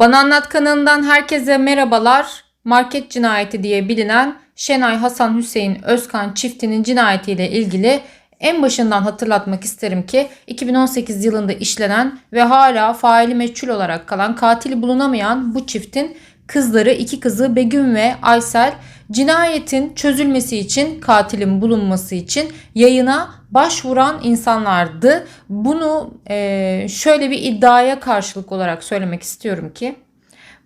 Bana Anlat kanalından herkese merhabalar. Market cinayeti diye bilinen Şenay Hasan Hüseyin Özkan çiftinin cinayetiyle ilgili en başından hatırlatmak isterim ki 2018 yılında işlenen ve hala faili meçhul olarak kalan katili bulunamayan bu çiftin kızları iki kızı Begüm ve Aysel cinayetin çözülmesi için katilin bulunması için yayına başvuran insanlardı. Bunu eee, şöyle bir iddiaya karşılık olarak söylemek istiyorum ki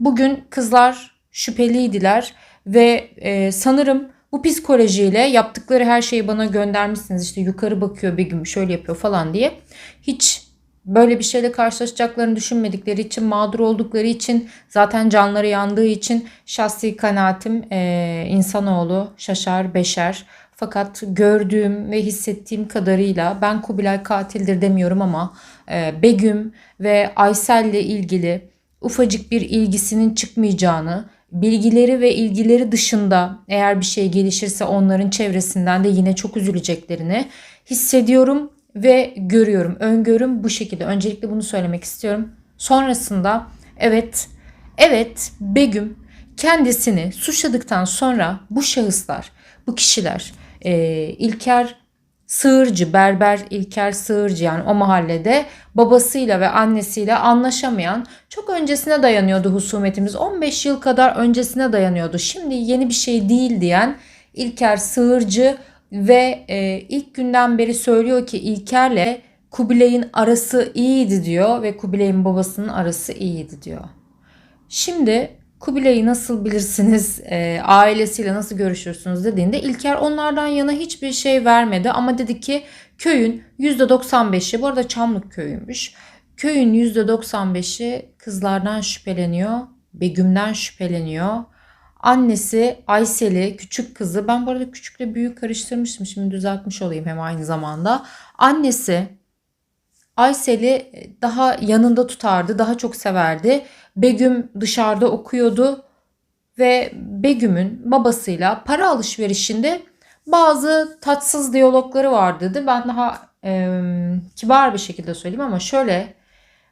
bugün kızlar şüpheliydiler ve eee, sanırım bu psikolojiyle yaptıkları her şeyi bana göndermişsiniz işte yukarı bakıyor Begüm şöyle yapıyor falan diye hiç böyle bir şeyle karşılaşacaklarını düşünmedikleri için mağdur oldukları için zaten canları yandığı için şahsi kanaatim eee, insanoğlu şaşar beşer. Fakat gördüğüm ve hissettiğim kadarıyla ben Kubilay katildir demiyorum ama eee, Begüm ve Aysel'le ilgili ufacık bir ilgisinin çıkmayacağını, bilgileri ve ilgileri dışında eğer bir şey gelişirse onların çevresinden de yine çok üzüleceklerini hissediyorum ve görüyorum. Öngörüm bu şekilde. Öncelikle bunu söylemek istiyorum. Sonrasında evet, evet Begüm kendisini suçladıktan sonra bu şahıslar, bu kişiler e, İlker Sığırcı, berber İlker Sığırcı yani o mahallede babasıyla ve annesiyle anlaşamayan çok öncesine dayanıyordu husumetimiz. 15 yıl kadar öncesine dayanıyordu. Şimdi yeni bir şey değil diyen İlker Sığırcı ve e, ilk günden beri söylüyor ki İlker'le Kubilay'ın arası iyiydi diyor ve Kubilay'ın babasının arası iyiydi diyor. Şimdi Kubilay'ı nasıl bilirsiniz, e, ailesiyle nasıl görüşürsünüz dediğinde İlker onlardan yana hiçbir şey vermedi ama dedi ki köyün %95'i bu arada Çamlık köyüymüş. Köyün %95'i kızlardan şüpheleniyor, Begüm'den şüpheleniyor. Annesi Aysel'i, küçük kızı, ben bu arada küçükle büyük karıştırmıştım şimdi düzeltmiş olayım hem aynı zamanda. Annesi Aysel'i daha yanında tutardı, daha çok severdi. Begüm dışarıda okuyordu ve Begüm'ün babasıyla para alışverişinde bazı tatsız diyalogları vardı. Ben daha e, kibar bir şekilde söyleyeyim ama şöyle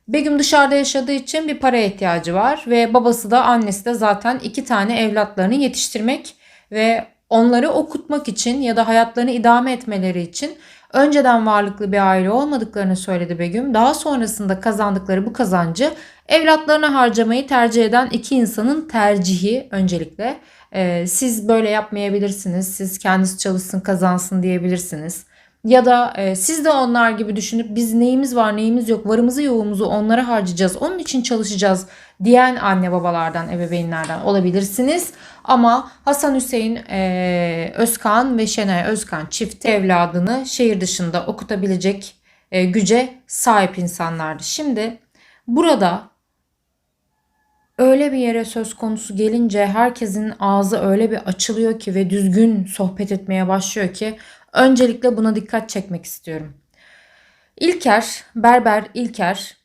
Begüm dışarıda yaşadığı için bir paraya ihtiyacı var ve babası da annesi de zaten iki tane evlatlarını yetiştirmek ve onları okutmak için ya da hayatlarını idame etmeleri için önceden varlıklı bir aile olmadıklarını söyledi Begüm. Daha sonrasında kazandıkları bu kazancı evlatlarına harcamayı tercih eden iki insanın tercihi öncelikle. Ee, siz böyle yapmayabilirsiniz. Siz kendisi çalışsın kazansın diyebilirsiniz. Ya da e, siz de onlar gibi düşünüp biz neyimiz var neyimiz yok varımızı yoğumuzu onlara harcayacağız. Onun için çalışacağız diyen anne babalardan ebeveynlerden olabilirsiniz. Ama Hasan Hüseyin e, Özkan ve Şenay Özkan çift evladını şehir dışında okutabilecek e, güce sahip insanlardı. Şimdi burada öyle bir yere söz konusu gelince herkesin ağzı öyle bir açılıyor ki ve düzgün sohbet etmeye başlıyor ki öncelikle buna dikkat çekmek istiyorum. İlker, berber İlker,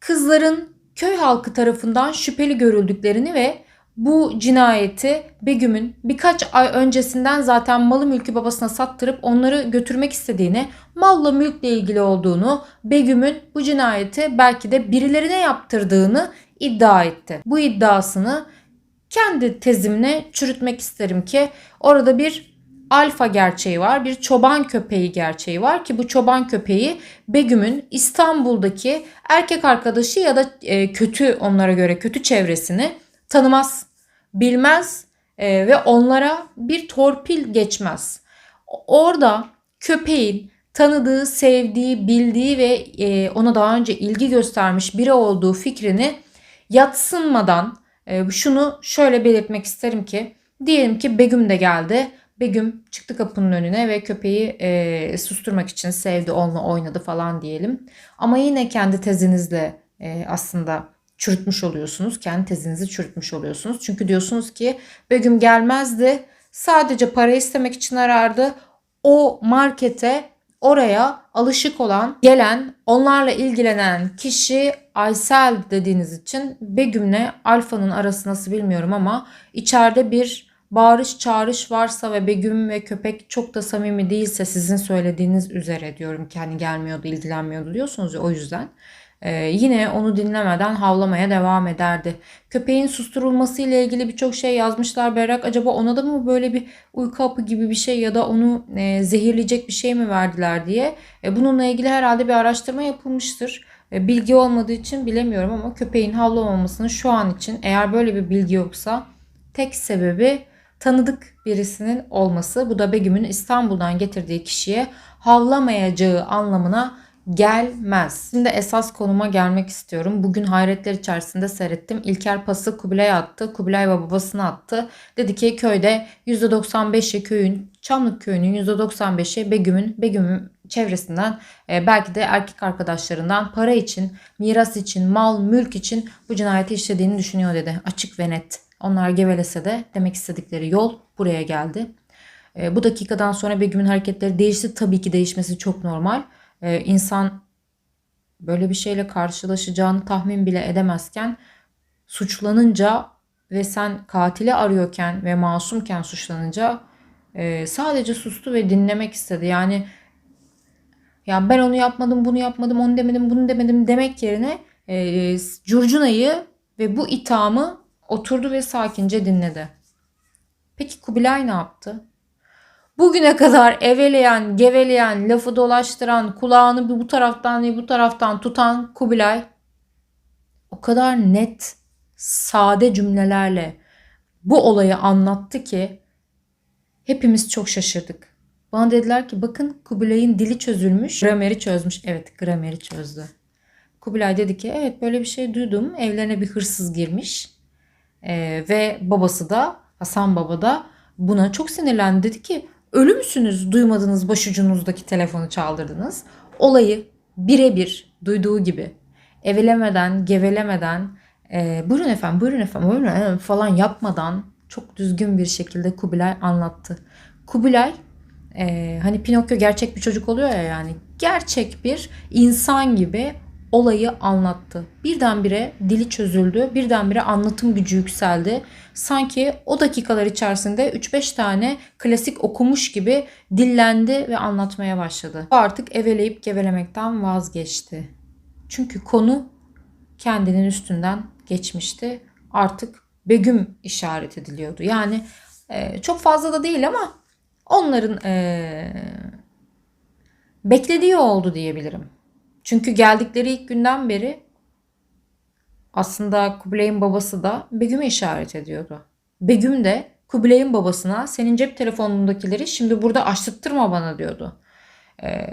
kızların köy halkı tarafından şüpheli görüldüklerini ve bu cinayeti Begüm'ün birkaç ay öncesinden zaten malı mülkü babasına sattırıp onları götürmek istediğini, malla mülkle ilgili olduğunu, Begüm'ün bu cinayeti belki de birilerine yaptırdığını iddia etti. Bu iddiasını kendi tezimle çürütmek isterim ki orada bir alfa gerçeği var, bir çoban köpeği gerçeği var ki bu çoban köpeği Begüm'ün İstanbul'daki erkek arkadaşı ya da e, kötü onlara göre kötü çevresini tanımaz, bilmez e, ve onlara bir torpil geçmez. Orada köpeğin tanıdığı, sevdiği, bildiği ve e, ona daha önce ilgi göstermiş biri olduğu fikrini yatsınmadan e, şunu şöyle belirtmek isterim ki diyelim ki Begüm de geldi. Begüm çıktı kapının önüne ve köpeği e, susturmak için sevdi, onunla oynadı falan diyelim. Ama yine kendi tezinizle e, aslında çürütmüş oluyorsunuz. Kendi tezinizi çürütmüş oluyorsunuz. Çünkü diyorsunuz ki Begüm gelmezdi. Sadece para istemek için arardı. O markete oraya alışık olan, gelen, onlarla ilgilenen kişi Aysel dediğiniz için Begüm'le Alfa'nın arası nasıl bilmiyorum ama içeride bir bağırış çağırış varsa ve Begüm ve köpek çok da samimi değilse sizin söylediğiniz üzere diyorum ki hani gelmiyordu ilgilenmiyordu diyorsunuz ya o yüzden. Ee, yine onu dinlemeden havlamaya devam ederdi. Köpeğin susturulması ile ilgili birçok şey yazmışlar Berrak. Acaba ona da mı böyle bir uyku hapı gibi bir şey ya da onu e, zehirleyecek bir şey mi verdiler diye. E, bununla ilgili herhalde bir araştırma yapılmıştır. E, bilgi olmadığı için bilemiyorum ama köpeğin havlamamasının şu an için eğer böyle bir bilgi yoksa tek sebebi tanıdık birisinin olması. Bu da Begüm'ün İstanbul'dan getirdiği kişiye havlamayacağı anlamına gelmez. Şimdi esas konuma gelmek istiyorum. Bugün hayretler içerisinde seyrettim. İlker pası Kubilay'a attı. Kubilay ve babasına attı. Dedi ki köyde %95'i köyün, Çamlık köyünün %95'i Begüm'ün, Begüm'ün çevresinden e, belki de erkek arkadaşlarından para için, miras için, mal, mülk için bu cinayeti işlediğini düşünüyor dedi. Açık ve net. Onlar gevelese de demek istedikleri yol buraya geldi. E, bu dakikadan sonra Begüm'ün hareketleri değişti. Tabii ki değişmesi çok normal. E, insan böyle bir şeyle karşılaşacağını tahmin bile edemezken suçlanınca ve sen katili arıyorken ve masumken suçlanınca e, sadece sustu ve dinlemek istedi. Yani ya ben onu yapmadım, bunu yapmadım, onu demedim, bunu demedim demek yerine e, curcunayı ve bu ithamı oturdu ve sakince dinledi. Peki Kubilay ne yaptı? Bugüne kadar eveleyen, geveleyen, lafı dolaştıran, kulağını bir bu taraftan bir bu taraftan tutan Kubilay o kadar net, sade cümlelerle bu olayı anlattı ki hepimiz çok şaşırdık. Bana dediler ki bakın Kubilay'ın dili çözülmüş, grameri çözmüş. Evet grameri çözdü. Kubilay dedi ki evet böyle bir şey duydum. Evlerine bir hırsız girmiş. Ee, ve babası da Hasan Baba da buna çok sinirlendi. Dedi ki ölü müsünüz duymadınız başucunuzdaki telefonu çaldırdınız. Olayı birebir duyduğu gibi evelemeden, gevelemeden, e, buyurun efendim, buyurun efendim, buyurun efendim falan yapmadan çok düzgün bir şekilde Kubilay anlattı. Kubilay e, hani Pinokyo gerçek bir çocuk oluyor ya yani gerçek bir insan gibi olayı anlattı. Birdenbire dili çözüldü. Birdenbire anlatım gücü yükseldi. Sanki o dakikalar içerisinde 3-5 tane klasik okumuş gibi dillendi ve anlatmaya başladı. Artık eveleyip gevelemekten vazgeçti. Çünkü konu kendinin üstünden geçmişti. Artık Begüm işaret ediliyordu. Yani e, çok fazla da değil ama onların e, beklediği oldu diyebilirim. Çünkü geldikleri ilk günden beri aslında Kubilay'ın babası da Begüm'e işaret ediyordu. Begüm de Kubilay'ın babasına senin cep telefonundakileri şimdi burada açtırtma bana diyordu. Ee,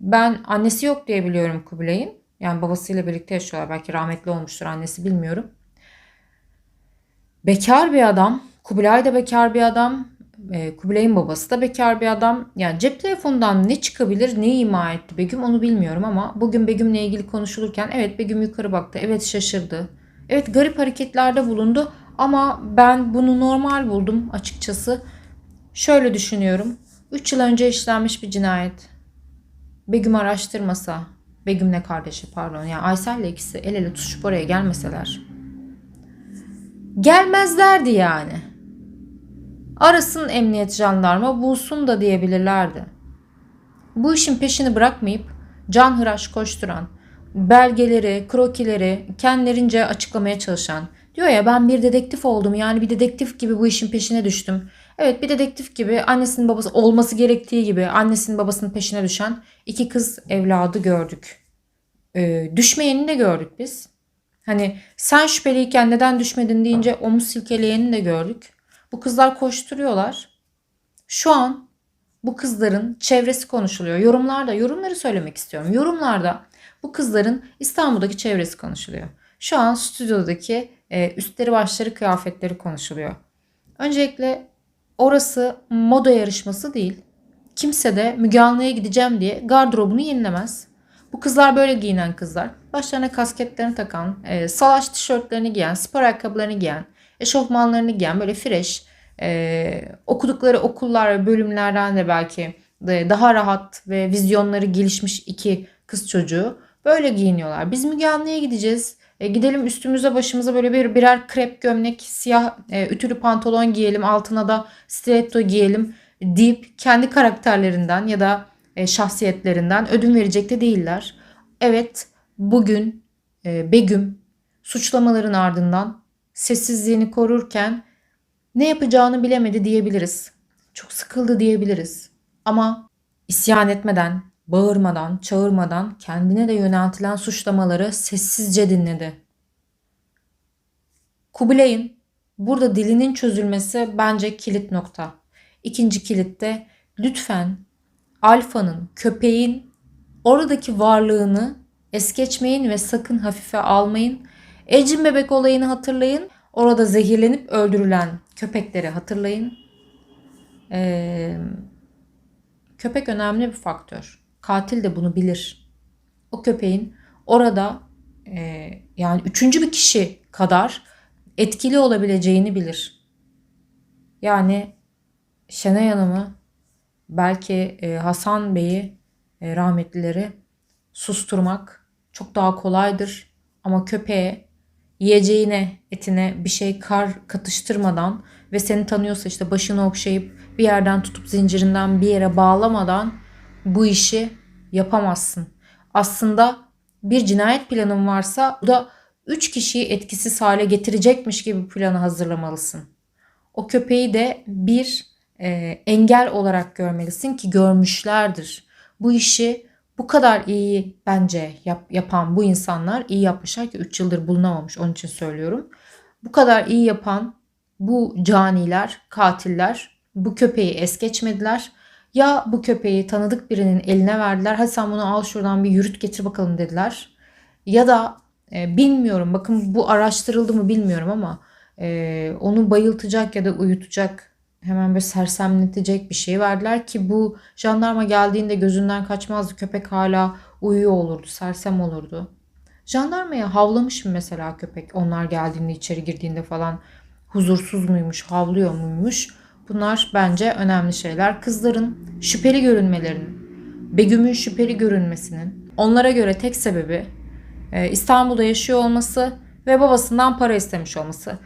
ben annesi yok diye biliyorum Kubilay'ın. Yani babasıyla birlikte yaşıyorlar. Belki rahmetli olmuştur annesi bilmiyorum. Bekar bir adam. Kubilay da bekar bir adam. E, Kubilay'ın babası da bekar bir adam. Yani cep telefonundan ne çıkabilir, ne ima etti Begüm onu bilmiyorum ama bugün Begüm'le ilgili konuşulurken evet Begüm yukarı baktı. Evet şaşırdı. Evet garip hareketlerde bulundu ama ben bunu normal buldum açıkçası. Şöyle düşünüyorum. 3 yıl önce işlenmiş bir cinayet. Begüm araştırmasa, Begüm'le kardeşi pardon yani Aysel'le ikisi el ele tutuşup oraya gelmeseler. Gelmezlerdi yani. Arasın emniyet jandarma bulsun da diyebilirlerdi. Bu işin peşini bırakmayıp can hıraş koşturan, belgeleri, krokileri kendilerince açıklamaya çalışan, diyor ya ben bir dedektif oldum yani bir dedektif gibi bu işin peşine düştüm. Evet bir dedektif gibi annesinin babası olması gerektiği gibi annesinin babasının peşine düşen iki kız evladı gördük. Ee, düşmeyeni de gördük biz. Hani sen şüpheliyken neden düşmedin deyince omuz silkeleyeni de gördük. Bu kızlar koşturuyorlar. Şu an bu kızların çevresi konuşuluyor. Yorumlarda yorumları söylemek istiyorum. Yorumlarda bu kızların İstanbul'daki çevresi konuşuluyor. Şu an stüdyodaki e, üstleri başları kıyafetleri konuşuluyor. Öncelikle orası moda yarışması değil. Kimse de Müge Anlı'ya gideceğim diye gardırobunu yenilemez. Bu kızlar böyle giyinen kızlar. Başlarına kasketlerini takan, e, salaş tişörtlerini giyen, spor ayakkabılarını giyen, eşofmanlarını giyen böyle fresh, e, okudukları okullar ve bölümlerden de belki de daha rahat ve vizyonları gelişmiş iki kız çocuğu böyle giyiniyorlar. Biz Müge Anlı'ya gideceğiz. E, gidelim üstümüze başımıza böyle bir birer krep gömlek, siyah e, ütülü pantolon giyelim, altına da stiletto giyelim deyip kendi karakterlerinden ya da e, şahsiyetlerinden ödün verecek de değiller. Evet bugün e, Begüm suçlamaların ardından sessizliğini korurken ne yapacağını bilemedi diyebiliriz. Çok sıkıldı diyebiliriz. Ama isyan etmeden, bağırmadan, çağırmadan kendine de yöneltilen suçlamaları sessizce dinledi. Kubilay'ın burada dilinin çözülmesi bence kilit nokta. İkinci kilitte lütfen alfanın, köpeğin oradaki varlığını es geçmeyin ve sakın hafife almayın. Ecin bebek olayını hatırlayın. Orada zehirlenip öldürülen köpekleri hatırlayın. Ee, köpek önemli bir faktör. Katil de bunu bilir. O köpeğin orada e, yani üçüncü bir kişi kadar etkili olabileceğini bilir. Yani Şenay Hanım'ı belki e, Hasan Bey'i e, rahmetlileri susturmak çok daha kolaydır. Ama köpeğe yiyeceğine, etine bir şey kar katıştırmadan ve seni tanıyorsa işte başını okşayıp bir yerden tutup zincirinden bir yere bağlamadan bu işi yapamazsın. Aslında bir cinayet planın varsa bu da 3 kişiyi etkisiz hale getirecekmiş gibi planı hazırlamalısın. O köpeği de bir e, engel olarak görmelisin ki görmüşlerdir. Bu işi bu kadar iyi bence yap, yapan bu insanlar iyi yapmışlar ki 3 yıldır bulunamamış onun için söylüyorum. Bu kadar iyi yapan bu caniler, katiller bu köpeği es geçmediler. Ya bu köpeği tanıdık birinin eline verdiler. Hadi sen bunu al şuradan bir yürüt getir bakalım dediler. Ya da e, bilmiyorum bakın bu araştırıldı mı bilmiyorum ama e, onu bayıltacak ya da uyutacak hemen böyle sersemletecek bir şey verdiler ki bu jandarma geldiğinde gözünden kaçmazdı. Köpek hala uyuyor olurdu, sersem olurdu. Jandarmaya havlamış mı mesela köpek onlar geldiğinde içeri girdiğinde falan huzursuz muymuş, havlıyor muymuş? Bunlar bence önemli şeyler. Kızların şüpheli görünmelerinin, Begüm'ün şüpheli görünmesinin onlara göre tek sebebi e, İstanbul'da yaşıyor olması ve babasından para istemiş olması.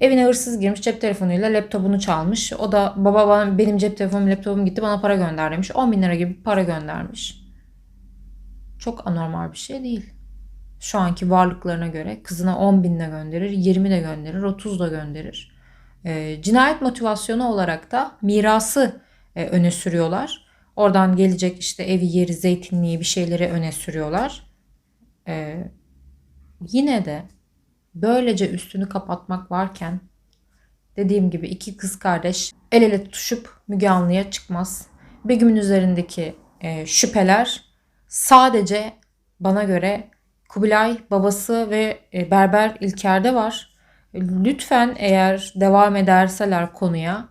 Evine hırsız girmiş cep telefonuyla laptopunu çalmış. O da baba bana, benim cep telefonum laptopum gitti bana para gönder demiş. 10 bin lira gibi para göndermiş. Çok anormal bir şey değil. Şu anki varlıklarına göre kızına 10 bin de gönderir, 20 de gönderir, 30 da gönderir. E, cinayet motivasyonu olarak da mirası e, öne sürüyorlar. Oradan gelecek işte evi, yeri, zeytinliği bir şeyleri öne sürüyorlar. E, yine de böylece üstünü kapatmak varken dediğim gibi iki kız kardeş el ele tutuşup Müge Anlı'ya çıkmaz. Begüm'ün üzerindeki e, şüpheler sadece bana göre Kubilay babası ve e, Berber İlker'de var. Lütfen eğer devam ederseler konuya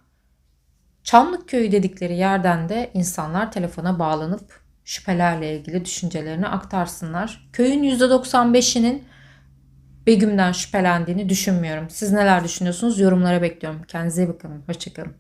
Çamlık Köyü dedikleri yerden de insanlar telefona bağlanıp şüphelerle ilgili düşüncelerini aktarsınlar. Köyün %95'inin Begüm'den şüphelendiğini düşünmüyorum. Siz neler düşünüyorsunuz? Yorumlara bekliyorum. Kendinize iyi bakın. Hoşçakalın.